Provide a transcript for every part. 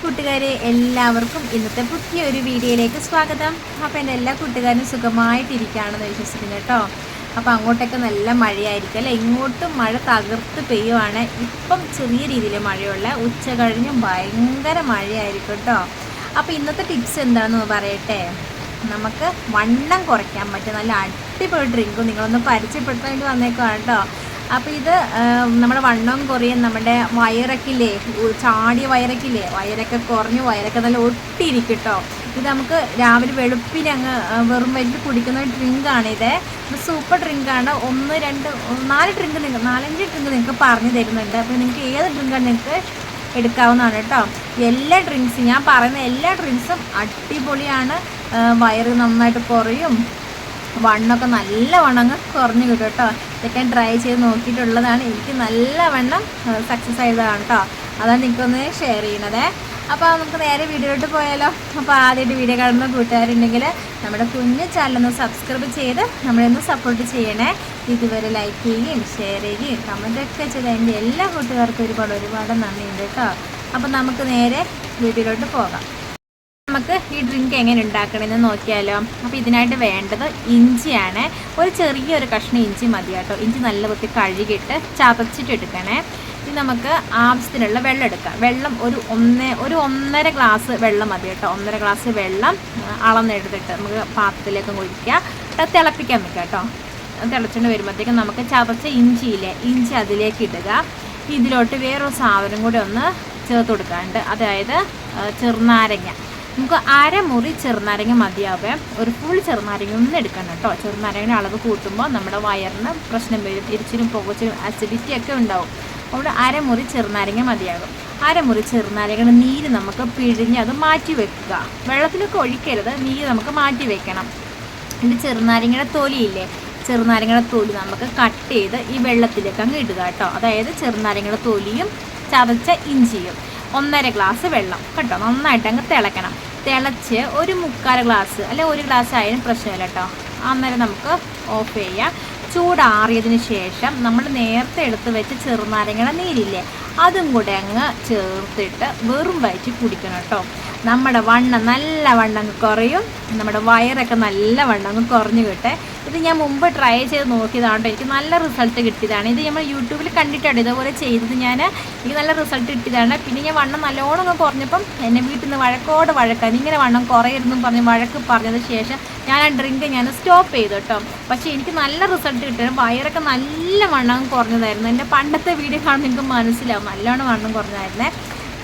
കൂട്ടുകാരെ എല്ലാവർക്കും ഇന്നത്തെ പുതിയൊരു വീഡിയോയിലേക്ക് സ്വാഗതം. അപ്പോൾ എന്റെ എല്ലാ കൂട്ടുകാരും സുഖമായിട്ടിരിക്കുകയാണെന്ന് വിശ്വസിക്കുന്നു കേട്ടോ. അപ്പോൾ അങ്ങോട്ടൊക്കെ നല്ല മഴയായിരിക്കും അല്ലേ? ഇങ്ങോട്ടും മഴ തകർത്ത് പെയ്യുവാണ്. ഇപ്പം ചെറിയ രീതിയിൽ മഴയുള്ള ഉച്ച കഴിഞ്ഞും ഭയങ്കര മഴയായിരിക്കും കേട്ടോ. അപ്പോൾ ഇന്നത്തെ ടിപ്സ് എന്താണെന്ന് പറയട്ടെ? നമുക്ക് വണ്ണം കുറയ്ക്കാൻ പറ്റും നല്ല അടിപൊളി ഡ്രിങ്കും നിങ്ങളൊന്ന് പരിചയപ്പെടുത്താൻ വേണ്ടി വന്നേക്കുവാണ് കേട്ടോ. അപ്പോൾ ഇത് നമ്മുടെ വണ്ണം കുറയും നമ്മുടെ വയറക്കില്ലേ വയറക്കില്ലേ ചാടിയ വയറൊക്കെ വയറൊക്കെ കുറഞ്ഞു വയറൊക്കെ നല്ല ഒട്ടിയിരിക്കും കേട്ടോ ഇത് നമുക്ക് രാവിലെ വെളുപ്പിന് അങ്ങ് വെറും വലിയ കുടിക്കുന്ന ഡ്രിങ്കാണ് ഇത്. സൂപ്പർ ഡ്രിങ്കാണ്. ഒന്ന് രണ്ട് നാല് ഡ്രിങ്ക് നിങ്ങൾ നാലഞ്ച് ഡ്രിങ്ക് നിങ്ങൾക്ക് പറഞ്ഞു തരുന്നുണ്ട്. അപ്പോൾ നിങ്ങൾക്ക് ഏത് ഡ്രിങ്കാണ് നിങ്ങൾക്ക് എടുക്കാവുന്നതാണ് കേട്ടോ. എല്ലാ ഡ്രിങ്ക്സും ഞാൻ പറയുന്ന എല്ലാ ഡ്രിങ്ക്സും അടിപൊളിയാണ്. വയറ് നന്നായിട്ട് കുറയും. വണ്ണൊക്കെ നല്ല വണ്ണങ്ങ് കുറഞ്ഞു കിട്ടും കേട്ടോ. ഇതൊക്കെ ട്രൈ ചെയ്ത് നോക്കിയിട്ടുള്ളതാണ്. എനിക്ക് നല്ല വണ്ണം സക്സസ് ആയതാണ് കേട്ടോ അതാണ് എനിക്കൊന്ന് ഷെയർ ചെയ്യണത് അപ്പോൾ നമുക്ക് നേരെ വീഡിയോയിലോട്ട് പോയാലോ? അപ്പോൾ ആദ്യമായിട്ട് വീഡിയോ കാണുന്ന കൂട്ടുകാരുണ്ടെങ്കിൽ നമ്മുടെ കുഞ്ഞു ചാനലൊന്ന് സബ്സ്ക്രൈബ് ചെയ്ത് നമ്മളെ ഒന്ന് സപ്പോർട്ട് ചെയ്യണേ. ഇതുവരെ ലൈക്ക് ചെയ്യുകയും ഷെയർ ചെയ്യുകയും കമന്റൊക്കെ ചെയ്ത് എന്റെ എല്ലാ കൂട്ടുകാർക്കും ഒരുപാട് ഒരുപാട് നന്ദിയുണ്ട് കേട്ടോ അപ്പോൾ നമുക്ക് നേരെ വീഡിയോയിലോട്ട് പോകാം. നമുക്ക് ഈ ഡ്രിങ്ക് എങ്ങനെ ഉണ്ടാക്കണമെന്ന് നോക്കിയാലോ. അപ്പോൾ ഇതിനായിട്ട് വേണ്ടത് ഇഞ്ചിയാണ്. ഒരു ചെറിയൊരു കഷ്ണം ഇഞ്ചി മതി കേട്ടോ. ഇഞ്ചി നല്ല വൃത്തി കഴുകിയിട്ട് ചതച്ചിട്ട് എടുക്കണേ. ഇനി നമുക്ക് ആവശ്യത്തിനുള്ള വെള്ളം എടുക്കാം. വെള്ളം ഒരു ഒന്ന് ഒരു ഒന്നര ഗ്ലാസ് വെള്ളം മതി കേട്ടോ. ഒന്നര ഗ്ലാസ് വെള്ളം അളന്നെടുത്തിട്ട് നമുക്ക് പാത്രത്തിലേക്ക് ഒഴിക്കുക. തിളപ്പിക്കാൻ വെക്കാം കേട്ടോ. തിളച്ചുകൊണ്ട് വരുമ്പോഴത്തേക്കും നമുക്ക് ചതച്ച ഇഞ്ചിയില്ലേ ഇഞ്ചി അതിലേക്ക് ഇടുക. ഇതിലോട്ട് വേറൊരു സാധനം കൂടി ഒന്ന് ചേർത്ത് കൊടുക്കാറുണ്ട് അതായത് ചെറുനാരങ്ങ. നമുക്ക് അരമുറി ചെറുനാരങ്ങ മതിയാവേ. ഒരു ഫുൾ ചെറുനാരങ്ങ ഒന്നും എടുക്കണം കേട്ടോ. ചെറുനാരങ്ങയുടെ അളവ് കൂട്ടുമ്പോൾ നമ്മുടെ വയറിന് പ്രശ്നം വരും. ഇരിച്ചിലും പുകച്ചിലും അസിഡിറ്റി ഒക്കെ ഉണ്ടാവും. അവിടെ അരമുറി ചെറുനാരങ്ങ മതിയാകും. അരമുറി ചെറുനാരങ്ങയുടെ നീര് നമുക്ക് പിഴിഞ്ഞ് അത് മാറ്റി വെക്കുക. വെള്ളത്തിലൊക്കെ ഒഴിക്കരുത്. നീര് നമുക്ക് മാറ്റി വെക്കണം. എന്റെ ചെറുനാരങ്ങയുടെ തൊലിയില്ലേ? ചെറുനാരങ്ങയുടെ തൊലി നമുക്ക് കട്ട് ചെയ്ത് ഈ വെള്ളത്തിലേക്ക് അങ്ങ് ഇടുക കേട്ടോ. അതായത് ചെറുനാരങ്ങയുടെ തൊലിയും ചതച്ച ഇഞ്ചിയും. ഒന്നര ഗ്ലാസ് വെള്ളം. കേട്ടോ? നന്നായിട്ട് അങ്ങ് തിളക്കണം. തിളച്ച് ഒരു മുക്കാൽ ഗ്ലാസ് അല്ലെ ഒരു ഗ്ലാസ് ആയാലും പ്രശ്നമില്ല കേട്ടോ. അന്നേരം നമുക്ക് ഓഫ് ചെയ്യാം. ചൂടാറിയതിന് ശേഷം നമ്മൾ നേരത്തെ എടുത്ത് വെച്ച് ചെറുനാരങ്ങയുടെ നീരില്ലേ അതും കൂടെ അങ്ങ് ചേർത്തിട്ട് വെറും വയറ്റി കുടിക്കണം കേട്ടോ. നമ്മുടെ വണ്ണം നല്ല വണ്ണം കുറയും. നമ്മുടെ വയറൊക്കെ നല്ല വണ്ണം കുറഞ്ഞു കിട്ടെ. ഇത് ഞാൻ മുമ്പ് ട്രൈ ചെയ്ത് നോക്കിയതാണ്. എനിക്ക് നല്ല റിസൾട്ട് കിട്ടിയതാണ്. ഇത് നമ്മൾ യൂട്യൂബിൽ കണ്ടിട്ടാണ് ഇതേപോലെ ചെയ്തത്. ഞാൻ എനിക്ക് നല്ല റിസൾട്ട് കിട്ടിയതാണ്. പിന്നെ ഞാൻ വണ്ണം നല്ലോണം കുറഞ്ഞപ്പം എന്നെ വീട്ടിൽ നിന്ന് വഴക്കോട് വഴക്കാൻ ഇങ്ങനെ വണ്ണം കുറയരുതെന്നും പറഞ്ഞ് വഴക്ക് പറഞ്ഞതിന് ശേഷം ഞാൻ ആ ഡ്രിങ്ക് ഞാൻ സ്റ്റോപ്പ് ചെയ്തു കേട്ടോ പക്ഷേ എനിക്ക് നല്ല റിസൾട്ട് കിട്ടിയത് വയറൊക്കെ നല്ല വണ്ണം കുറഞ്ഞതായിരുന്നു. എന്റെ പണ്ടത്തെ വീഡിയോ കാണുമ്പോൾ നിങ്ങൾക്ക് മനസ്സിലാവും. നല്ലോണം വണ്ണം കുറഞ്ഞതായിരുന്നേ.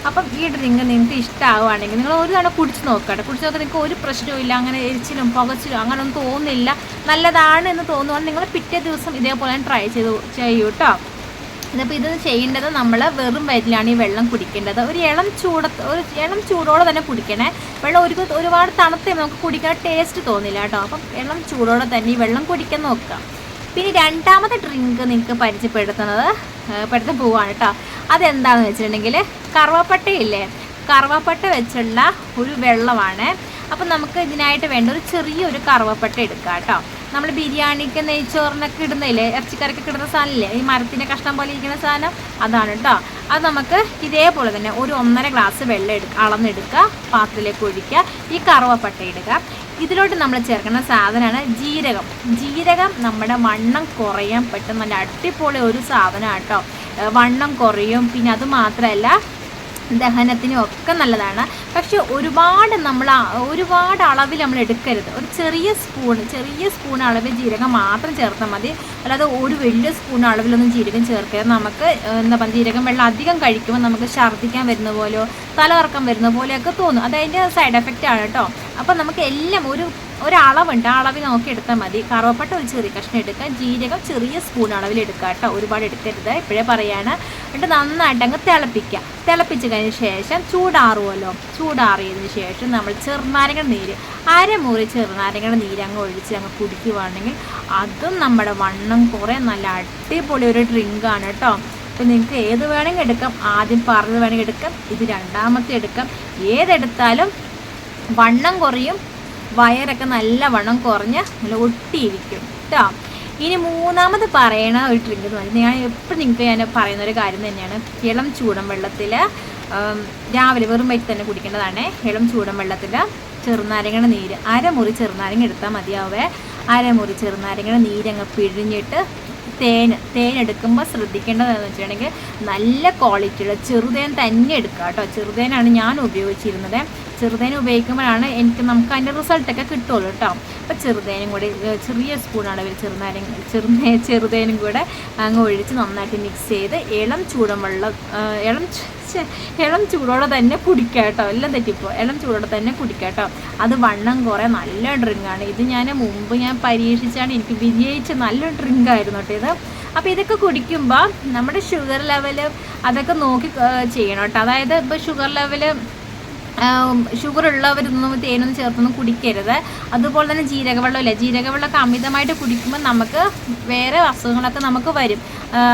അപ്പം ഈ ഡ്രിങ്ക് നിങ്ങൾക്ക് ഇഷ്ടമാവുകയാണെങ്കിൽ നിങ്ങൾ ഒരു തവണ കുടിച്ച് നോക്കട്ടെ കുടിച്ച് നോക്കാൻ നിങ്ങൾക്ക് ഒരു പ്രശ്നവും അങ്ങനെ എരിച്ചിലും പുകച്ചിലും അങ്ങനെ ഒന്നും തോന്നുന്നില്ല. നല്ലതാണ് എന്ന് തോന്നുവാണെങ്കിൽ നിങ്ങൾ പിറ്റേ ദിവസം ഇതേപോലെ ട്രൈ ചെയ്ത് ചെയ്യൂ കേട്ടോ ഇതിപ്പോൾ ഇത് ചെയ്യേണ്ടത് നമ്മൾ വെറും വയറ്റിലാണ് ഈ വെള്ളം കുടിക്കേണ്ടത്. ഒരു ഇളം ചൂട ഒരു ഇളം ചൂടോടെ തന്നെ കുടിക്കണേ. വെള്ളം ഒരു ഒരുപാട് തണുത്ത് നമുക്ക് കുടിക്കാൻ ടേസ്റ്റ് തോന്നില്ല കേട്ടോ അപ്പം ഇളം ചൂടോടെ തന്നെ ഈ വെള്ളം കുടിക്കാൻ നോക്കുക. പിന്നെ രണ്ടാമത്തെ ഡ്രിങ്ക് നിങ്ങൾക്ക് പരിചയപ്പെടുത്തുന്നത് പെടുത്ത പോവാണ് കേട്ടോ അതെന്താണെന്ന് വെച്ചിട്ടുണ്ടെങ്കിൽ കറുവപ്പട്ടയില്ലേ? കറുവപ്പട്ട വെച്ചുള്ള ഒരു വെള്ളമാണ്. അപ്പം നമുക്ക് ഇതിനായിട്ട് വേണ്ട ഒരു ചെറിയൊരു കറുവപ്പട്ട എടുക്കാം കേട്ടോ നമ്മൾ ബിരിയാണിക്ക് നെയ്ച്ചോറിനൊക്കെ ഇടുന്നില്ലേ ഇറച്ചിക്കറിക്കൊക്കെ ഇടുന്ന സാധനമില്ലേ? ഈ മരത്തിന്റെ കഷ്ണം പോലെ ഇരിക്കുന്ന സാധനം? അതാണ് കേട്ടോ. അത് നമുക്ക് ഇതേപോലെ തന്നെ ഒരു ഒന്നര ഗ്ലാസ് വെള്ളം എടുക്കുക അളന്നെടുക്കുക പാത്രത്തിലേക്ക് ഒഴിക്കുക ഈ കറുവപ്പട്ട ഇടുക. ഇതിലോട്ട് നമ്മൾ ചേർക്കുന്ന സാധനമാണ് ജീരകം. ജീരകം നമ്മുടെ വണ്ണം കുറയാൻ പെട്ടെന്ന് നല്ല അടിപൊളി ഒരു സാധനമാണ് കേട്ടോ. വണ്ണം കുറയും. പിന്നെ അത് മാത്രമല്ല ദഹനത്തിനും ഒക്കെ നല്ലതാണ്. പക്ഷെ ഒരുപാട് നമ്മൾ ഒരുപാട് അളവിൽ നമ്മൾ എടുക്കരുത്. ഒരു ചെറിയ സ്പൂൺ ചെറിയ സ്പൂൺ അളവിൽ ജീരകം മാത്രം ചേർത്താൽ മതി. അല്ലാതെ ഒരു വലിയ സ്പൂൺ അളവിലൊന്നും ജീരകം ചേർക്കരുത്. നമുക്ക് എന്താ പറയുക ജീരകം വെള്ളം അധികം കഴിക്കുമ്പോൾ നമുക്ക് ഛർദ്ദിക്കാൻ വരുന്ന പോലെയോ തലകറക്കം വരുന്ന പോലെയൊക്കെ തോന്നും. അത് അതിന്റെ സൈഡ് എഫക്റ്റ് ആണ് കേട്ടോ. അപ്പം നമുക്ക് എല്ലാം ഒരു ഒരളവുണ്ട്. ആ അളവിൽ നോക്കി എടുത്താൽ മതി. കറുവപ്പട്ട ഒരു ചെറിയ കഷ്ണം എടുക്കുക. ജീരകം ചെറിയ സ്പൂൺ അളവിൽ എടുക്കുക കേട്ടോ. ഒരുപാട് എടുക്കരുത്. ഇപ്പോഴേ പറയാണ്. എന്നിട്ട് നന്നായിട്ട് അങ്ങ് തിളപ്പിക്കുക. തിളപ്പിച്ച് കഴിഞ്ഞ ശേഷം ചൂടാറുമല്ലോ ചൂടാറിയതിന് ശേഷം നമ്മൾ ചെറുനാരങ്ങ നീര് അരമുറി ചെറുനാരങ്ങയുടെ നീര് അങ്ങ് ഒഴിച്ച് അങ്ങ് കുടിക്കുകയാണെങ്കിൽ അതും നമ്മുടെ വണ്ണം കുറേ നല്ല അടിപൊളി ഒരു ഡ്രിങ്കാണ് കേട്ടോ. അപ്പം നിങ്ങൾക്ക് ഏത് വേണമെങ്കിൽ എടുക്കാം. ആദ്യം പറഞ്ഞത് വേണമെങ്കിൽ എടുക്കാം. ഇത് രണ്ടാമത്തെ എടുക്കാം. ഏതെടുത്താലും വണ്ണം കുറയും വയറൊക്കെ നല്ല വണ്ണം കുറഞ്ഞ് നല്ല ഒട്ടിയിരിക്കും. കേട്ടോ ഇനി മൂന്നാമത് പറയണ ഒരു ഡ്രിങ്ക് എന്ന് പറഞ്ഞാൽ ഞാൻ എപ്പോഴും നിങ്ങൾക്ക് ഞാൻ പറയുന്ന ഒരു കാര്യം തന്നെയാണ്. ഇളം ചൂടൻ വെള്ളത്തിൽ രാവിലെ വെറും വയറ്റിൽ തന്നെ കുടിക്കേണ്ടതാണ്. ഇളം ചൂടൻ വെള്ളത്തിൽ ചെറുനാരങ്ങയുടെ നീര് അരമുറി ചെറുനാരങ്ങ എടുത്താൽ മതിയാവേ. അരമുറി ചെറുനാരങ്ങയുടെ നീരങ്ങ് പിഴിഞ്ഞിട്ട് തേൻ തേൻ എടുക്കുമ്പോൾ ശ്രദ്ധിക്കേണ്ടതെന്ന് വെച്ചിട്ടുണ്ടെങ്കിൽ നല്ല ക്വാളിറ്റിയുള്ള ചെറുതേൻ തന്നെ എടുക്കുക കേട്ടോ ചെറുതേനാണ് ഞാൻ ഉപയോഗിച്ചിരുന്നത്. ചെറുതേൻ ഉപയോഗിക്കുമ്പോഴാണ് എനിക്ക് നമുക്ക് അതിന്റെ റിസൾട്ടൊക്കെ കിട്ടുള്ളൂ കേട്ടോ. അപ്പോൾ ചെറുതേനും കൂടി ചെറിയ സ്പൂണാണ് അളവിൽ ചെറുനാരൻ ചെറുനേ ചെറുതേനും കൂടെ അങ്ങ് ഒഴിച്ച് നന്നായിട്ട് മിക്സ് ചെയ്ത് ഇളം ചൂടൻ വെള്ളം ഇളം ഇളം ചൂടോടെ തന്നെ കുടിക്കുക കേട്ടോ. എല്ലാം തെറ്റിപ്പോ. ഇളം ചൂടോടെ തന്നെ കുടിക്കുക കേട്ടോ. അത് വണ്ണം കുറേ നല്ല ഡ്രിങ്കാണ് ഇത് ഞാൻ മുമ്പ് ഞാൻ പരീക്ഷിച്ചാണ് എനിക്ക് വിജയിച്ച നല്ല ഡ്രിങ്കായിരുന്നു കേട്ടോ ഇത്. അപ്പോൾ ഇതൊക്കെ കുടിക്കുമ്പോൾ നമ്മുടെ ഷുഗർ ലെവൽ അതൊക്കെ നോക്കി ചെയ്യണം കേട്ടോ. അതായത് ഇപ്പോൾ ഷുഗർ ലെവൽ ഷുഗർ ഉള്ളവരൊന്നും തേനൊന്നും ചേർത്തൊന്നും കുടിക്കരുത്. അതുപോലെ തന്നെ ജീരകവെള്ളമില്ല ജീരകവെള്ളമൊക്കെ അമിതമായിട്ട് കുടിക്കുമ്പോൾ നമുക്ക് വേറെ അസുഖങ്ങളൊക്കെ നമുക്ക് വരും.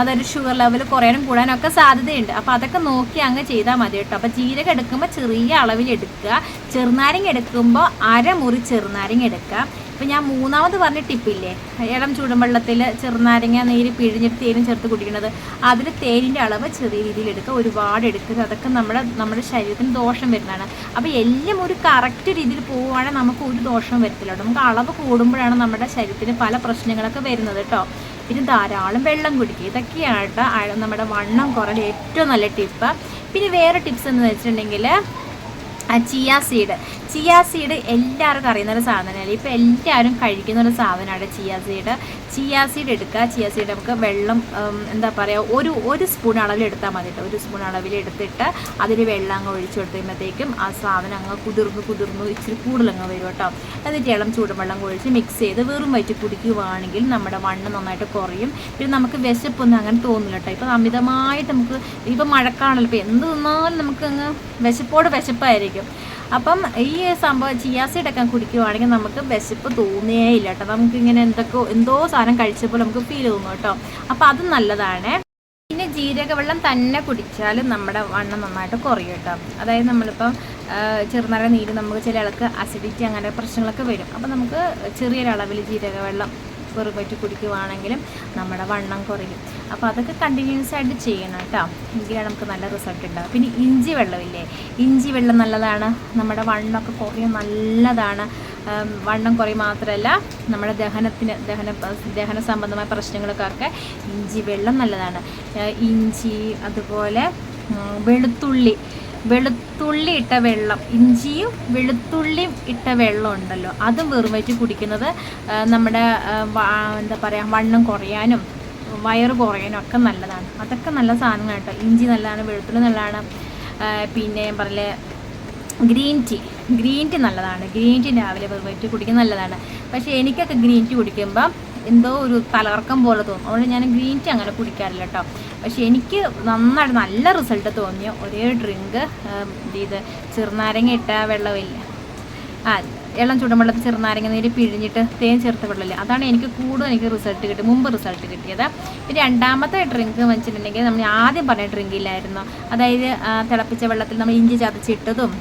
അതായത് ഷുഗർ ലെവൽ കുറയാനും കൂടാനൊക്കെ സാധ്യതയുണ്ട്. അപ്പോൾ അതൊക്കെ നോക്കി അങ്ങ് ചെയ്താൽ മതി കേട്ടോ. അപ്പോൾ ജീരകം എടുക്കുമ്പോൾ ചെറിയ അളവിൽ എടുക്കുക. ചെറുനാരങ്ങ എടുക്കുമ്പോൾ അരമുറി ചെറുനാരങ്ങ എടുക്കുക. ഇപ്പം ഞാൻ മൂന്നാമത് പറഞ്ഞ ടിപ്പില്ലേ? ഇളം ചൂടുവെള്ളത്തിൽ ചെറുനാരങ്ങ നീര് പിഴിഞ്ഞിട്ട് തേനും ചേർത്ത് കുടിക്കുന്നത്. അതിൽ തേനിന്റെ അളവ് ചെറിയ രീതിയിൽ എടുക്കുക ഒരുപാട് എടുക്കുക. അതൊക്കെ നമ്മുടെ നമ്മുടെ ശരീരത്തിന് ദോഷം വരുന്നതാണ്. അപ്പോൾ എല്ലാം ഒരു കറക്റ്റ് രീതിയിൽ പോവുകയാണെങ്കിൽ നമുക്ക് ഒരു ദോഷം വരത്തില്ല നമുക്ക് അളവ് കൂടുമ്പോഴാണ് നമ്മുടെ ശരീരത്തിന് പല പ്രശ്നങ്ങളൊക്കെ വരുന്നത് കേട്ടോ. പിന്നെ ധാരാളം വെള്ളം കുടിക്കുക. ഇതൊക്കെയാണ് കേട്ടോ നമ്മുടെ വണ്ണം കുറയാൻ ഏറ്റവും നല്ല ടിപ്പ്. പിന്നെ വേറെ ടിപ്സ് എന്ന് വെച്ചിട്ടുണ്ടെങ്കിൽ ചിയാ സീഡ്. ചിയ സീഡ് എല്ലാവർക്കും അറിയുന്ന ഒരു സാധനമല്ല? ഇപ്പോൾ എല്ലാവരും കഴിക്കുന്ന ഒരു സാധനമാണ് ചിയ സീഡ്. ചിയ സീഡ് എടുക്കുക. ചിയ സീഡ് നമുക്ക് വെള്ളം എന്താ പറയുക ഒരു ഒരു സ്പൂൺ അളവിൽ എടുത്താൽ മതി കേട്ടോ. ഒരു സ്പൂൺ അളവിൽ എടുത്തിട്ട് അതിൽ വെള്ളം അങ്ങ് ഒഴിച്ചു കൊടുത്തുമ്പോഴത്തേക്കും ആ സാധനം അങ്ങ് കുതിർന്ന് കുതിർന്ന് ഇച്ചിരി കൂടുതലങ്ങ് വരും കേട്ടോ. എന്നിട്ട് ഇളം ചൂടുവെള്ളം ഒഴിച്ച് മിക്സ് ചെയ്ത് വെറും വയറ്റ് കുടിക്കുകയാണെങ്കിൽ നമ്മുടെ വണ്ണം നന്നായിട്ട് കുറയും. പിന്നെ നമുക്ക് വിശപ്പൊന്നും അങ്ങനെ തോന്നില്ല കേട്ടോ. ഇപ്പോൾ അമിതമായിട്ട് നമുക്ക് ഇപ്പോൾ മഴക്കാണല്ലോ. ഇപ്പോൾ എന്ത് തിന്നാലും നമുക്ക് അങ്ങ് വിശപ്പോട് വിശപ്പായിരിക്കും. അപ്പം ഈ സംഭവം ചിയാസീഡൊക്കെ കുടിക്കുവാണെങ്കിൽ നമുക്ക് വിശപ്പ് തോന്നിയേ ഇല്ല കേട്ടോ. നമുക്കിങ്ങനെ എന്തൊക്കെ എന്തോ സാധനം കഴിച്ചപ്പോൾ നമുക്ക് ഫീൽ തോന്നും കേട്ടോ. അപ്പം അത് നല്ലതാണ്. പിന്നെ ജീരകവെള്ളം തന്നെ കുടിച്ചാലും നമ്മുടെ വണ്ണം നന്നായിട്ട് കുറയും കേട്ടോ. അതായത് നമ്മളിപ്പം ആ, ചെറുനാരങ്ങ നീര് നമുക്ക് ചില ആൾക്ക് അസിഡിറ്റി അങ്ങനെ പ്രശ്നങ്ങളൊക്കെ വരും. അപ്പം നമുക്ക് ചെറിയൊരളവിൽ ജീരക വെള്ളം വെറും കുടിക്കുവാണെങ്കിലും നമ്മുടെ വണ്ണം കുറയും. അപ്പോൾ അതൊക്കെ കണ്ടിന്യൂസ് ആയിട്ട് ചെയ്യണം കേട്ടോ. എങ്കിലാണ് നമുക്ക് നല്ല റിസൾട്ട് ഉണ്ടാവും. പിന്നെ ഇഞ്ചി വെള്ളമില്ലേ? ഇഞ്ചി വെള്ളം നല്ലതാണ്. നമ്മുടെ വണ്ണമൊക്കെ കുറയും നല്ലതാണ്. വണ്ണം കുറയും മാത്രമല്ല നമ്മുടെ ദഹനത്തിന് ദഹന ദഹന സംബന്ധമായ പ്രശ്നങ്ങൾക്കൊക്കെ ഇഞ്ചി വെള്ളം നല്ലതാണ്. ഇഞ്ചി അതുപോലെ വെളുത്തുള്ളി. വെളുത്തുള്ളി ഇട്ട വെള്ളം ഇഞ്ചിയും വെളുത്തുള്ളിയും ഇട്ട വെള്ളം ഉണ്ടല്ലോ. അതും വെറും വെച്ച് കുടിക്കുന്നത് നമ്മുടെ എന്താ പറയുക വണ്ണം കുറയാനും വയറ് കുറയാനും ഒക്കെ നല്ലതാണ്. അതൊക്കെ നല്ല സാധനങ്ങൾ കേട്ടോ. ഇഞ്ചി നല്ലതാണ് വെളുത്തുള്ളി നല്ലതാണ് പിന്നെ ഞാൻ പറഞ്ഞില്ലേ ഗ്രീൻ ടീ. ഗ്രീൻ ടീ നല്ലതാണ്. ഗ്രീൻ ടീ രാവിലെ വെറുതെ കുടിക്കുന്നത് നല്ലതാണ്. പക്ഷേ എനിക്കൊക്കെ ഗ്രീൻ ടീ കുടിക്കുമ്പോൾ എന്തോ ഒരു തലകറക്കം പോലെ തോന്നും. അതുകൊണ്ട് ഞാൻ ഗ്രീൻ ടീ അങ്ങനെ കുടിക്കാറില്ല കേട്ടോ പക്ഷെ എനിക്ക് നന്നായിട്ട് നല്ല റിസൾട്ട് തോന്നിയ ഒരേ ഡ്രിങ്ക് ഇത് ചെറുനാരങ്ങ ഇട്ട വെള്ളമില്ല. ആ ഇളം ചൂടുവെള്ളത്തിൽ ചെറുനാരങ്ങ നീര് പിഴിഞ്ഞിട്ട് തേൻ ചേർത്ത വെള്ളമില്ല. അതാണ് എനിക്ക് കൂടുതൽ എനിക്ക് റിസൾട്ട് കിട്ടി മുമ്പ് റിസൾട്ട് കിട്ടിയത്. പിന്നെ രണ്ടാമത്തെ ഡ്രിങ്ക് വെച്ചിട്ടുണ്ടെങ്കിൽ നമ്മൾ ആദ്യം പറഞ്ഞ ഡ്രിങ്ക് ഇല്ലായിരുന്നു. അതായത് തിളപ്പിച്ച വെള്ളത്തിൽ നമ്മൾ ഇഞ്ചി ചതച്ചിട്ടതും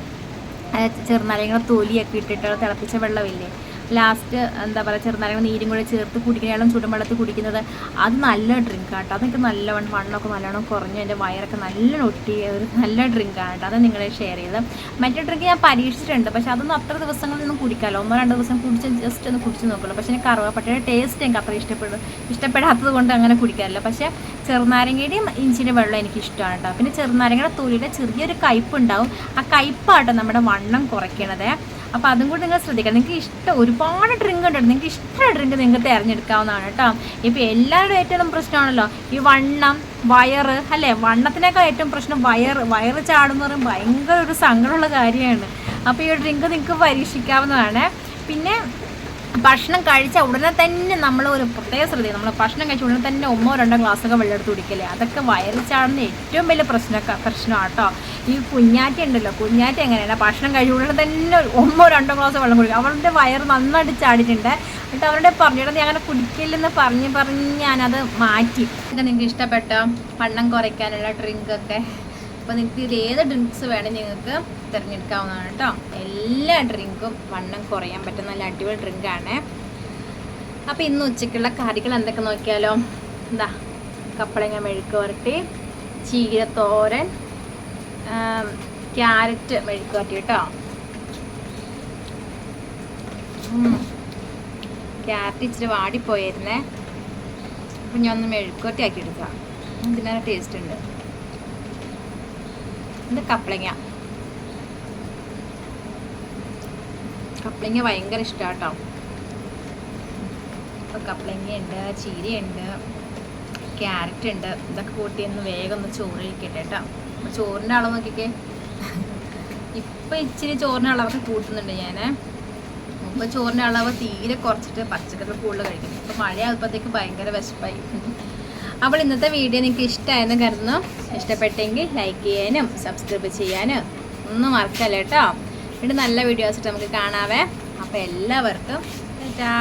ചെറുനാരങ്ങ തൊലിയൊക്കെ ഇട്ടിട്ട് തിളപ്പിച്ച വെള്ളമില്ലേ? ലാസ്റ്റ് എന്താ പറയുക ചെറുനാരങ്ങ നീരും കൂടെ ചേർത്ത് കുടിക്കുന്ന ചൂടുവെള്ളത്തിൽ കുടിക്കുന്നത്. അത് നല്ല ഡ്രിങ്ക് ആട്ടോ. അതൊക്കെ നല്ലവണ്ണം വണ്ണമൊക്കെ നല്ലോണം കുറഞ്ഞു എന്റെ വയറൊക്കെ നല്ല ഒട്ടിയ ഒരു നല്ല ഡ്രിങ്ക് ആണ് കേട്ടോ അത് നിങ്ങളെ ഷെയർ ചെയ്ത് മറ്റേ ഡ്രിങ്ക് ഞാൻ പരീക്ഷിച്ചിട്ടുണ്ട്. പക്ഷേ അതൊന്നും അത്ര ദിവസങ്ങളിലൊന്നും കുടിക്കാമല്ലോ ഒന്നോ രണ്ടോ ദിവസം കുടിച്ച് ജസ്റ്റ് ഒന്ന് കുടിച്ച് നോക്കുള്ളൂ. പക്ഷേ എനിക്ക് കറുവാപ്പട്ടയുടെ ടേസ്റ്റ് എനിക്ക് അത്ര ഇഷ്ടപ്പെടും ഇഷ്ടപ്പെടാത്തത് കൊണ്ട് അങ്ങനെ കുടിക്കാറില്ല. പക്ഷേ ചെറുനാരങ്ങയുടെയും ഇഞ്ചിന്റെ വെള്ളം എനിക്ക് ഇഷ്ടമാണ് കേട്ടോ. പിന്നെ ചെറുനാരങ്ങയുടെ തൊലിയുടെ ചെറിയൊരു കയ്പ്പ് ഉണ്ടാവും ആ കയ്പ്പാട്ടോ നമ്മുടെ വണ്ണം കുറയ്ക്കണത്. അപ്പോൾ അതും കൂടി നിങ്ങൾ ശ്രദ്ധിക്കണം. നിങ്ങൾക്ക് ഇഷ്ടം ഒരുപാട് ഡ്രിങ്ക് ഉണ്ട് നിങ്ങൾക്ക് ഇഷ്ടമുള്ള ഡ്രിങ്ക് നിങ്ങൾക്ക് തിരഞ്ഞെടുക്കാവുന്നതാണ് കേട്ടോ. ഇപ്പോൾ എല്ലാവരുടെ ഏറ്റവും പ്രശ്നമാണല്ലോ ഈ വണ്ണം വയറ് അല്ലേ? വണ്ണത്തിനേക്കാൾ ഏറ്റവും പ്രശ്നം വയറ്. വയറ് ചാടുന്ന പറയും ഭയങ്കര ഒരു സങ്കടമുള്ള കാര്യമാണ്. അപ്പോൾ ഈ ഡ്രിങ്ക് നിങ്ങൾക്ക് പരീക്ഷിക്കാവുന്നതാണ്. പിന്നെ ഭക്ഷണം കഴിച്ച ഉടനെ തന്നെ നമ്മൾ ഒരു പ്രത്യേക ശ്രദ്ധ നമ്മൾ ഭക്ഷണം കഴിച്ച ഉടനെ തന്നെ ഒന്നോ രണ്ടോ ഗ്ലാസ്സൊക്കെ വെള്ളം എടുത്ത് കുടിക്കല്ലേ അതൊക്കെ വയറിച്ചാണെന്ന് ഏറ്റവും വലിയ പ്രശ്നമൊക്കെ പ്രശ്നമാട്ടോ. ഈ കുഞ്ഞാറ്റ ഉണ്ടല്ലോ കുഞ്ഞാറ്റ എങ്ങനെയാണ് ഭക്ഷണം കഴിച്ച ഉടനെ തന്നെ ഒന്നോ രണ്ടോ ഗ്ലാസ് വെള്ളം കുടിക്കും. അവരുടെ വയറ് നന്നായിട്ട് ചാടിയിട്ടുണ്ട്. എന്നിട്ട് അവരുടെ പറഞ്ഞിട്ട് അങ്ങനെ കുടിക്കില്ലെന്ന് പറഞ്ഞ് പറഞ്ഞ് ഞാനത് മാറ്റി. നിങ്ങൾക്ക് ഇഷ്ടപ്പെട്ട? വണ്ണം കുറയ്ക്കാനുള്ള ഡ്രിങ്കൊക്കെ? അപ്പോൾ നിങ്ങൾക്ക് ഇതിൽ ഏത് ഡ്രിങ്ക്സ് വേണം നിങ്ങൾക്ക് തിരഞ്ഞെടുക്കാവുന്നതാണ് കേട്ടോ എല്ലാ ഡ്രിങ്കും വണ്ണം കുറയാൻ പറ്റുന്ന നല്ല അടിപൊളി ഡ്രിങ്കാണ് അപ്പോൾ ഇന്ന് ഉച്ചയ്ക്കുള്ള കറികൾ എന്തൊക്കെ നോക്കിയാലോ? എന്താ കപ്പളങ്ങ മെഴുക്ക് വരട്ടി ചീരത്തോരൻ ആം, ക്യാരറ്റ് മെഴുക്ക് വരട്ടി കേട്ടോ. ക്യാരറ്റ് ഇച്ചിരി വാടിപ്പോയിരുന്നേ. അപ്പം ഞാൻ ഒന്ന് മെഴുക്കുവരട്ടി ആക്കി എടുക്കാം ഇതിനൊരു ടേസ്റ്റ് ഉണ്ട്. ഇത് കപ്പളങ്ങ കപ്ലിങ്ങ ഭയങ്കര ഇഷ്ടാട്ടോ. കേട്ടോ അപ്പോൾ കപ്പളങ്ങയുണ്ട് ചീരയുണ്ട് ക്യാരറ്റ് ഉണ്ട് ഇതൊക്കെ കൂട്ടി ഒന്ന് വേഗം ഒന്ന് ചോറ് കഴിക്കട്ടെ കേട്ടോ ചോറിന്റെ അളവ് നോക്കിക്കേ. ഇപ്പം ഇച്ചിരി ചോറിന്റെ അളവൊക്കെ കൂട്ടുന്നുണ്ട് ഞാൻ മുമ്പ് ചോറിന്റെ അളവ് തീരെ കുറച്ചിട്ട് പച്ചക്കറി കൂടുതൽ കഴിക്കുന്നു ഇപ്പം മഴയാകുമ്പോഴത്തേക്ക് ഭയങ്കര വിശപ്പായി. അപ്പോൾ ഇന്നത്തെ വീഡിയോ നിങ്ങൾക്ക് ഇഷ്ടമായെന്ന് കരുതുന്നു. ഇഷ്ടപ്പെട്ടെങ്കിൽ ലൈക്ക് ചെയ്യാനും സബ്സ്ക്രൈബ് ചെയ്യാനും ഒന്നും മറക്കല്ല കേട്ടോ? വീണ്ടും നല്ല വീഡിയോസ് നമുക്ക് കാണാവേ. അപ്പോൾ എല്ലാവർക്കും ടാറ്റാ.